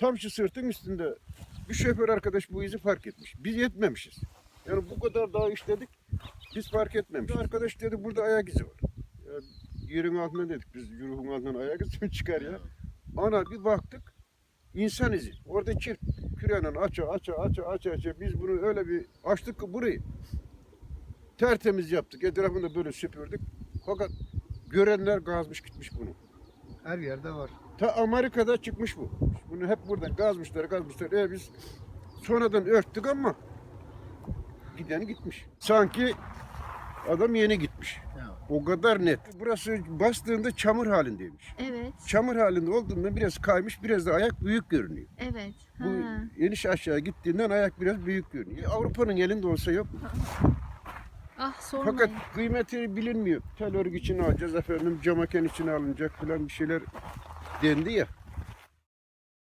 Tam şu sırtın üstünde bir şoför arkadaş bu izi fark etmiş. Biz yetmemişiz. Yani bu kadar daha işledik. Biz fark etmemişiz. Arkadaş dedi burada ayak izi var. Ya, yerin altından dedik biz yürüyün altından ayak izi mi çıkar ya? Ana bir baktık insan izi. Orada çift kürenin aça aça aça aça aça biz bunu öyle bir açtık ki burayı. Tertemiz yaptık. Etrafını böyle süpürdük. Fakat görenler gazmış gitmiş bunu. Her yerde var. Ta Amerika'da çıkmış bu. Bunu hep buradan gazmışlar, gazmışlar. E biz sonradan örttük ama giden gitmiş. Sanki adam yeni gitmiş. O kadar net. Burası bastığında çamur halindeymiş. Evet. Çamur halinde olduğunda biraz kaymış, biraz da ayak büyük görünüyor. Evet. Bu Ha. eniş aşağı gittiğinden ayak biraz büyük görünüyor. Avrupa'nın elinde olsa yok. Ah sormayın. Fakat kıymeti bilinmiyor. Tel örgü için alacağız efendim, camaken için alınacak falan bir şeyler dendi ya.